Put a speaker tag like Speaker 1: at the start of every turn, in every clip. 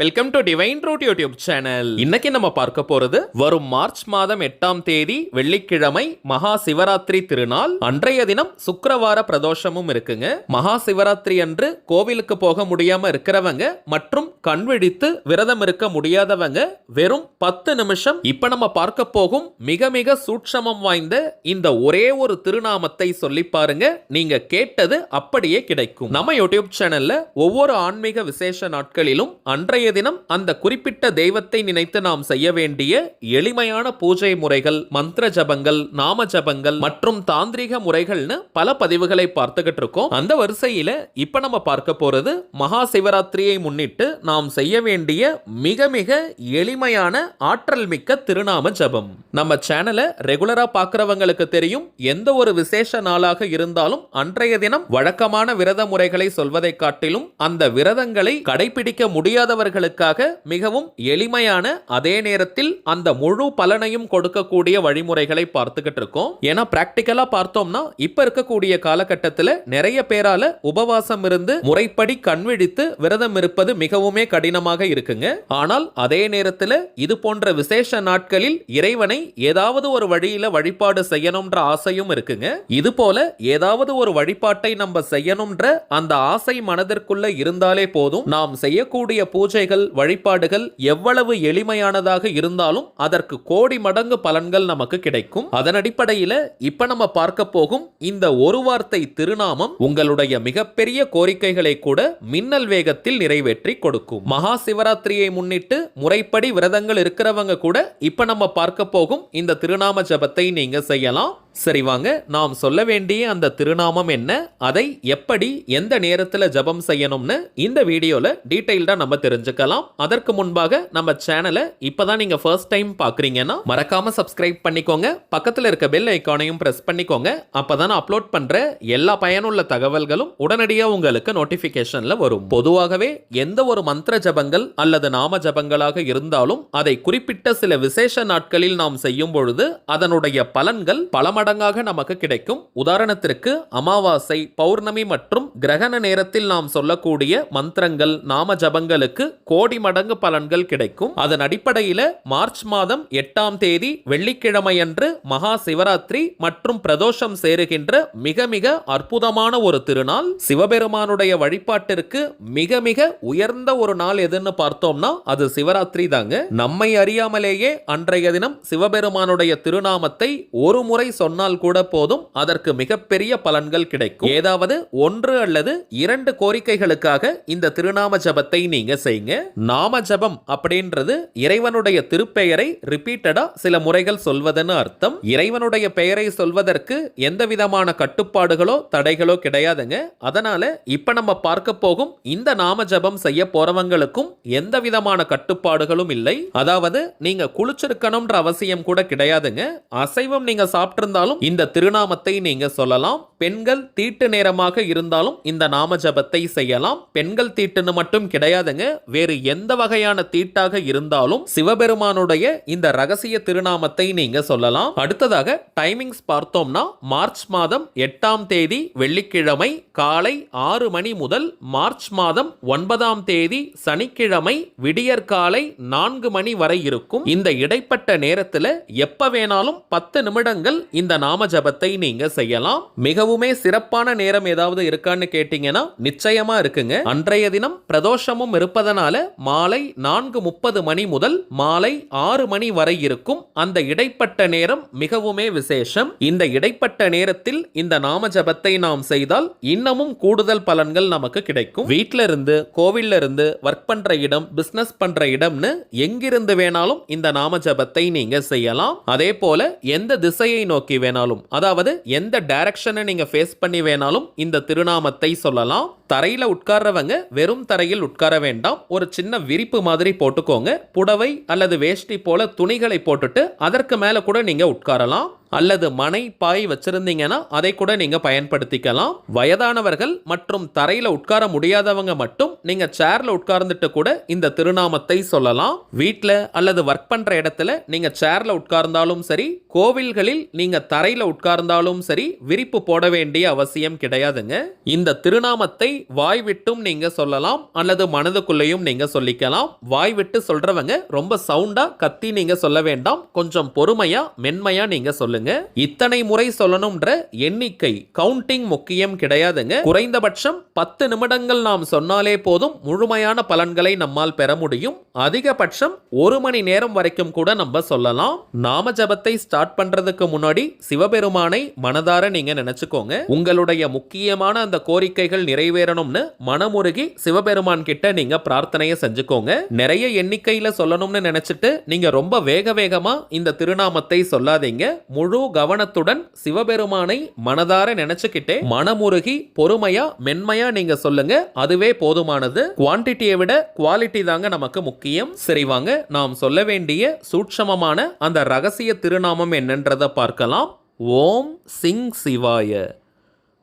Speaker 1: Welcome to divine root YouTube channel இன்னைக்கு நம்ம பார்க்க போறது வரும் மார்ச் மாதம் எட்டாம் தேதி வெள்ளிக்கிழமை மகா சிவராத்திரி திருநாள். அன்றைய தினம் சுக்கரவார பிரதோஷமும் இருக்குங்க. மகா சிவராத்திரி அன்று கோவிலுக்கு போக முடியாம இருக்கிறவங்க மற்றும் கண் விழித்து விரதம் இருக்க முடியாதவங்க வெறும் பத்து நிமிஷம் இப்ப நம்ம பார்க்க போகும் மிக மிக சூட்சமம் வாய்ந்த இந்த ஒரே ஒரு திருநாமத்தை சொல்லி பாருங்க. நீங்க கேட்டது அப்படியே கிடைக்கும். நம்ம யூடியூப் சேனல்ல ஒவ்வொரு ஆன்மீக விசேஷ நாட்களிலும் அன்றைய தினம் அந்த குறிப்பிட்ட தெய்வத்தை நினைத்து நாம் செய்ய வேண்டிய எளிமையான பூஜை முறைகள் மந்திர ஜபங்கள் நாம ஜபங்கள் மற்றும் தாந்திரிக முறைகள்னு பல பதிவுகளை பார்த்துக்கிட்டு இருக்கோம். அந்த வரிசையில இப்ப நம்ம பார்க்க போறது மகா சிவராத்திரியை முன்னிட்டு நாம் செய்ய வேண்டிய மிக மிக எளிமையான ஆற்றல் மிக்க திருநாம ஜபம். நம்ம சேனலை ரெகுலரா பார்க்கறவங்களுக்கு தெரியும் எந்த ஒரு விசேஷ நாளாக இருந்தாலும் அன்றைய தினம் வழக்கமான விரத முறைகளை சொல்வதை காட்டிலும் அந்த விரதங்களை கடைபிடிக்க முடியாதவர்கள் முடியாதவர்களுக்காக மிகவும் எளிமையான அதே நேரத்தில் அந்த முழு பலனையும் கொடுக்கக்கூடிய வழிமுறைகளை பார்த்துக்கிட்டு இருக்கோம். ஏன்னா பிராக்டிக்கலா பார்த்தோம்னா இப்ப இருக்கக்கூடிய காலகட்டத்தில் நிறைய பேரால உபவாசம் இருந்து முறைப்படி கண்விழித்து விரதம் இருப்பது மிகவுமே கடினமாக இருக்குங்க. ஆனால் அதே நேரத்தில் இது போன்ற விசேஷ நாட்களில் இறைவனை ஏதாவது ஒரு வழியில வழிபாடு செய்யணும்ன்ற ஆசையும் இருக்குங்க. இது போல ஏதாவது ஒரு வழிபாட்டை நம்ம செய்யணும்ன்ற அந்த ஆசை மனதிற்குள்ள இருந்தாலே போதும். நாம் செய்யக்கூடிய பூஜை பூஜைகள் வழிபாடுகள் எவ்வளவு எளிமையானதாக இருந்தாலும் அதற்கு கோடி மடங்கு பலன்கள் நமக்கு கிடைக்கும். அதன் அடிப்படையில இப்ப நம்ம பார்க்க போகும் இந்த ஒரு வார்த்தை திருநாமம் உங்களுடைய மிகப்பெரிய கோரிக்கைகளை கூட மின்னல் வேகத்தில் நிறைவேற்றி கொடுக்கும். மகா சிவராத்திரியை முன்னிட்டு முறைப்படி விரதங்கள் இருக்கிறவங்க கூட இப்ப நம்ம பார்க்க போகும் இந்த திருநாம ஜபத்தை நீங்க செய்யலாம். சரி வாங்க நாம் சொல்ல வேண்டிய அந்த திருநாமம் என்ன அதை எப்படி எந்த நேரத்தில் ஜபம் செய்யணும்னு இந்த வீடியோவில் டீட்டெயில்டாக நம்ம தெரிஞ்சுக்கலாம். அதற்கு முன்பாக நம்ம சேனலை இப்பதான் நீங்க ஃபர்ஸ்ட் டைம் பார்க்குறீங்கன்னா மறக்காம சப்ஸ்கிரைப் பண்ணிக்கோங்க. பக்கத்துல இருக்க பெல் ஐக்கானையும் ப்ரெஸ் பண்ணிக்கோங்க. அப்போ தான் அப்லோட் பண்ற எல்லா பயனுள்ள தகவல்களும் உடனடியாக உங்களுக்கு நோட்டிஃபிகேஷனில் வரும். பொதுவாகவே எந்த ஒரு மந்திர ஜபங்கள் அல்லது நாம ஜபங்களாக இருந்தாலும் அதை குறிப்பிட்ட சில விசேஷ நாட்களில் நாம் செய்யும் பொழுது அதனுடைய பலன்கள் பல மடங்காக நமக்கு கிடைக்கும். உதாரணத்திற்கு அமாவாசை பௌர்ணமி மற்றும் கிரகண நேரத்தில் நாம் சொல்லக்கூடிய மந்திரங்கள் நாம ஜபங்களுக்கு கோடி மடங்கு பலன்கள் கிடைக்கும். அதன் அடிப்படையில மார்ச் மாதம் எட்டாம் தேதி வெள்ளிக்கிழமை அன்று மகா சிவராத்திரி மற்றும் பிரதோஷம் சேருகின்ற மிக மிக அற்புதமான ஒரு திருநாள். சிவபெருமானுடைய வழிபாட்டிற்கு மிக மிக உயர்ந்த ஒரு நாள் எதுன்னு பார்த்தோம்னா அது சிவராத்திரி தாங்க. நம்மை அறியாமலேயே அன்றைய தினம் சிவபெருமானுடைய திருநாமத்தை ஒரு முறை சொன்ன சொன்னால் கூட போதும். அதற்கு மிகப்பெரிய பலன்கள் கிடைக்கும். ஏதாவது ஒன்று அல்லது இரண்டு கோரிக்கைகளுக்காக இந்த திருநாம ஜபத்தை நீங்க செய்யுங்க. நாம ஜபம் அப்படின்றது இறைவனுடைய திருப்பெயரை ரிப்பீட்டடா சில முறைகள் சொல்வதுன்னு அர்த்தம். இறைவனுடைய பெயரை சொல்வதற்கு எந்த விதமான கட்டுப்பாடுகளோ தடைகளோ கிடையாதுங்க. அதனால இப்ப நம்ம பார்க்க போகும் இந்த நாம ஜபம் செய்ய போறவங்களுக்கும் எந்த விதமான கட்டுப்பாடுகளும் இல்லை. அதாவது நீங்க குளிச்சிருக்கணும்ன்ற அவசியம் கூட கிடையாதுங்க. அசைவம் நீங்க சாப்பிட்டிருந்தாலும் இந்த திருநாமத்தை நீங்க சொல்லலாம். பெண்கள் தீட்டு நேரமாக இருந்தாலும் இந்த நாம ஜபத்தை செய்யலாம். பெண்கள் தீட்டுன்னு மட்டும் கிடையாதுங்க. வேறு எந்த வகையான தீட்டாக இருந்தாலும் சிவபெருமானுடைய இந்த ரகசிய திருநாமத்தை நீங்க சொல்லலாம். அடுத்ததாக டைமிங்ஸ் பார்த்தோம்னா மார்ச் மாதம் எட்டாம் தேதி வெள்ளிக்கிழமை காலை ஆறு மணி முதல் மார்ச் மாதம் ஒன்பதாம் தேதி சனிக்கிழமை விடியற்காலை நான்கு மணி வரை இருக்கும். இந்த இடைப்பட்ட நேரத்தில் எப்ப வேணாலும் பத்து நிமிடங்கள் இந்த நாம ஜபத்தை நீங்க செய்யலாம். மிகவுமே சிறப்பான நேரம் ஏதாவது இருக்கான்னு கேட்டீங்கன்னா நிச்சயமா இருக்குங்க. அன்றைய தினம் பிரதோஷமும் இருப்பதனால மாலை நான்கு முப்பது மணி முதல் மாலை ஆறு மணி வரை இருக்கும் அந்த இடைப்பட்ட நேரம் மிகவுமே விசேஷம். இந்த இடைப்பட்ட நேரத்தில் இந்த நாம ஜபத்தை நாம் செய்தால் இன்னமும் கூடுதல் பலன்கள் நமக்கு கிடைக்கும். வீட்டில இருந்து கோவில்ல இருந்து ஒர்க் பண்ற இடம் பிசினஸ் பண்ற இடம்னு எங்கிருந்து வேணாலும் இந்த நாம ஜபத்தை நீங்க செய்யலாம். அதே போல எந்த திசையை நோக்கி வேணாலும் அதாவது எந்த டைரக்ஷனை நீங்க ஃபேஸ் பண்ணி வேணாலும் இந்த திருநாமத்தை சொல்லலாம். தரையில உட்கார்றவங்க வெறும் தரையில் உட்கார வேண்டாம். ஒரு சின்ன விரிப்பு மாதிரி போட்டுக்கோங்க. புடவை அல்லது வேஷ்டி போல துணிகளை போட்டுட்டு அதற்கு மேல கூட நீங்க உட்காரலாம். அல்லது மனை பாய் வச்சிருந்தீங்கன்னா அதை கூட நீங்கள் பயன்படுத்திக்கலாம். வயதானவர்கள் மற்றும் தரையில் உட்கார முடியாதவங்க மட்டும் நீங்கள் சேரில் உட்கார்ந்துட்டு கூட இந்த திருநாமத்தை சொல்லலாம். வீட்டில் அல்லது ஒர்க் பண்ணுற இடத்துல நீங்கள் சேரில் உட்கார்ந்தாலும் சரி கோவில்களில் நீங்கள் தரையில் உட்கார்ந்தாலும் சரி விரிப்பு போட வேண்டிய அவசியம் கிடையாதுங்க. இந்த திருநாமத்தை வாய் விட்டும் நீங்கள் சொல்லலாம் அல்லது மனதுக்குள்ளேயும் நீங்கள் சொல்லிக்கலாம். வாய் விட்டு சொல்கிறவங்க ரொம்ப சவுண்டாக கத்தி நீங்கள் சொல்ல வேண்டாம். கொஞ்சம் பொறுமையாக மென்மையாக நீங்கள் சொல்லுங்கள் சொல்லுங்க இத்தனை முறை சொல்லணும்ன்ற எண்ணிக்கை கவுண்டிங் முக்கியம் கிடையாதுங்க. குறைந்தபட்சம் பத்து நிமிடங்கள் நாம் சொன்னாலே போதும் முழுமையான பலன்களை நம்மால் பெற முடியும். அதிகபட்சம் ஒரு மணி நேரம் வரைக்கும் கூட நம்ம சொல்லலாம். நாம ஜபத்தை ஸ்டார்ட் பண்றதுக்கு முன்னாடி சிவபெருமானை மனதார நீங்க நினைச்சுக்கோங்க. உங்களுடைய முக்கியமான அந்த கோரிக்கைகள் நிறைவேறணும்னு மனமுருகி சிவபெருமான் கிட்ட நீங்க பிரார்த்தனையை செஞ்சுக்கோங்க. நிறைய எண்ணிக்கையில சொல்லணும்னு நினைச்சிட்டு நீங்க ரொம்ப வேக வேகமா இந்த திருநாமத்தை சொல்லாதீங்க. முழு கவனத்துடன் சிவபெருமானை மனதார நினைச்சுக்கிட்டே மனமுருகி பொறுமையா மென்மையா நீங்க சொல்லுங்க. அதுவே போதுமானது. குவான்டிட்டியை விட குவாலிட்டி தாங்க நமக்கு முக்கியம். சரி வாங்க. நாம் சொல்ல வேண்டிய சூட்சமமான அந்த ரகசிய திருநாமம் என்னன்றதை பார்க்கலாம். ஓம் சிங் சிவாய.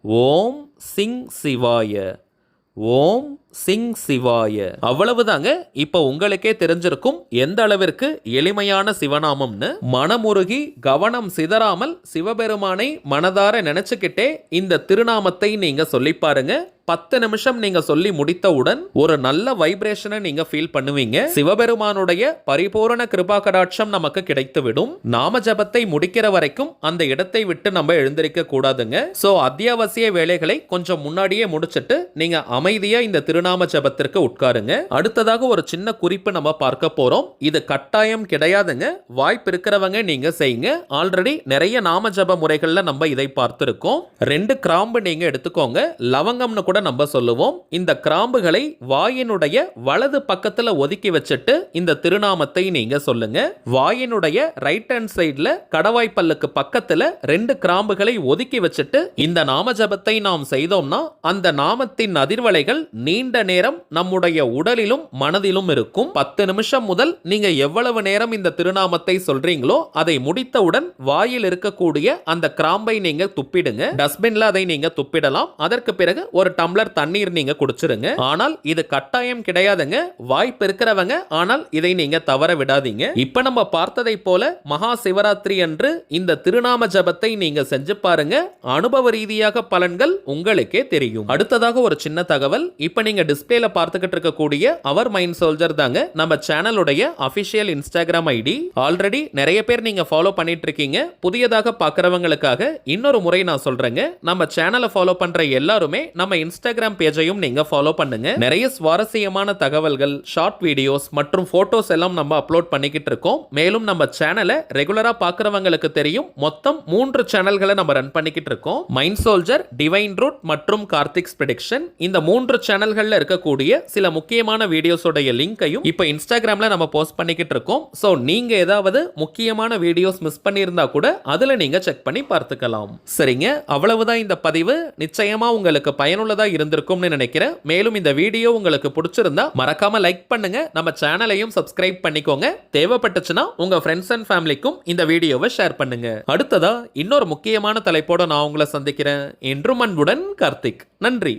Speaker 1: ஓம் சிங் சிவாய. ஓம் சிங் சிவாய. அவ்வளவுதாங்க இப்ப உங்களுக்கே தெரிஞ்சிருக்கும் எந்த அளவிற்கு எளிமையான சிவநாமம்னு. மனமுருகி கவனம் சிதறாமல் சிவபெருமானை மனதார நினைச்சுக்கிட்டே இந்த திருநாமத்தை நீங்க சொல்லி பாருங்க. பத்து நிமிஷம் நீங்க சொல்லி முடித்தவுடன் ஒரு நல்ல வைப்ரேஷனை நீங்க ஃபீல் பண்ணுவீங்க. சிவபெருமானுடைய பரிபூரண கிருபா கடாட்சம் நமக்கு கிடைத்துவிடும். நாம ஜபத்தை முடிக்கிற வரைக்கும் அந்த இடத்தை விட்டு நம்ம எழுந்திருக்க கூடாதுங்க. சோ அத்தியாவசிய வேலைகளை கொஞ்சம் முன்னாடியே முடிச்சிட்டு நீங்க அமைதியா இந்த திரு திருநாம ஜபத்திற்கு உட்காருங்க. அடுத்ததாக ஒரு சின்ன குறிப்பு நம்ம பார்க்க போறோம். இது கட்டாயம் கிடையாதுங்க. வாய்ப்பு இருக்கிறவங்க நீங்க செய்யுங்க. ஆல்ரெடி நிறைய நாம ஜப முறைகள்ல நம்ம இதை பார்த்திருக்கோம். ரெண்டு கிராம்பு நீங்க எடுத்துக்கோங்க. லவங்கம்னு கூட நம்ம சொல்லுவோம். இந்த கிராம்புகளை வாயினுடைய வலது பக்கத்துல ஒதுக்கி வச்சுட்டு இந்த திருநாமத்தை நீங்க சொல்லுங்க. வாயினுடைய ரைட் ஹேண்ட் சைடுல கடவாய் பல்லுக்கு பக்கத்துல ரெண்டு கிராம்புகளை ஒதுக்கி வச்சுட்டு இந்த நாம ஜபத்தை நாம் செய்தோம்னா அந்த நாமத்தின் அதிர்வலைகள் நீண்ட நேரம் நம்முடைய உடலிலும் மனதிலும் இருக்கும். பத்து நிமிஷம் முதல் நீங்க எவ்வளவு நேரம் இந்த திருநாமத்தை சொல்றீங்களோ அதை முடித்தவுடன் வாயில் இருக்கக்கூடிய அந்த கிராம்பை நீங்க துப்பிடுங்க. டஸ்ட்பின்ல அதை நீங்க துப்பிடலாம். அதற்கு பிறகு ஒரு டம்ளர் தண்ணீர் நீங்க குடிச்சிருங்க. ஆனால் இது கட்டாயம் கிடையாதுங்க. வாய்ப்பு இருக்கிறவங்க ஆனால் இதை நீங்க தவற விடாதீங்க. இப்ப நம்ம பார்த்ததை போல மகா சிவராத்திரி அன்று இந்த திருநாம ஜபத்தை நீங்க செஞ்சு பாருங்க. அனுபவ ரீதியாக பலன்கள் உங்களுக்கே தெரியும். அடுத்ததாக ஒரு சின்ன தகவல். இப்ப நீங்க டிஸ்பிளேல பார்த்துக்கிட்டு இருக்கக்கூடிய அவர் மைண்ட் சோல்ஜர் தாங்க. நம்ம சேனலுடைய அபிஷியல் இன்ஸ்டாகிராம் ஐடி ஆல்ரெடி நிறைய பேர் நீங்க ஃபாலோ பண்ணிட்டு இருக்கீங்க. புதியதாக பார்க்குறவங்களுக்காக இன்னொரு முறை நான் சொல்றேங்க. நம்ம சேனலை ஃபாலோ பண்ற எல்லாருமே நம்ம இன்ஸ்டாகிராம் பேஜையும் நீங்க ஃபாலோ பண்ணுங்க. நிறைய சுவாரஸ்யமான தகவல்கள் ஷார்ட் வீடியோஸ் மற்றும் போட்டோஸ் எல்லாம் நம்ம அப்லோட் பண்ணிக்கிட்டு இருக்கோம். மேலும் நம்ம சேனலை ரெகுலரா பார்க்கறவங்களுக்கு தெரியும். மொத்தம் மூன்று சேனல்களை நம்ம ரன் பண்ணிக்கிட்டு இருக்கோம். மைண்ட் சோல்ஜர் டிவைன் ரூட் மற்றும் கார்த்திக்ஸ் ப்ரெடிக்ஷன் இந்த மூன்று சேனல்கள் சேனல்கள்ல இருக்கக்கூடிய சில முக்கியமான வீடியோஸோடைய லிங்கையும் இப்போ இன்ஸ்டாகிராம்ல நம்ம போஸ்ட் பண்ணிக்கிட்டு இருக்கோம். ஸோ நீங்க ஏதாவது முக்கியமான வீடியோஸ் மிஸ் பண்ணியிருந்தா கூட அதுல நீங்க செக் பண்ணி பார்த்துக்கலாம். சரிங்க. அவ்வளவுதான் இந்த பதிவு. நிச்சயமா உங்களுக்கு பயனுள்ளதா இருந்திருக்கும்னு நினைக்கிறேன். மேலும் இந்த வீடியோ உங்களுக்கு பிடிச்சிருந்தா மறக்காம லைக் பண்ணுங்க. நம்ம சேனலையும் சப்ஸ்கிரைப் பண்ணிக்கோங்க. தேவைப்பட்டுச்சுன்னா உங்க ஃப்ரெண்ட்ஸ் அண்ட் ஃபேமிலிக்கும் இந்த வீடியோவை ஷேர் பண்ணுங்க. அடுத்ததா இன்னொரு முக்கியமான தலைப்போட நான் உங்களை சந்திக்கிறேன். என்றும் அன்புடன் கார்த்திக். நன்றி.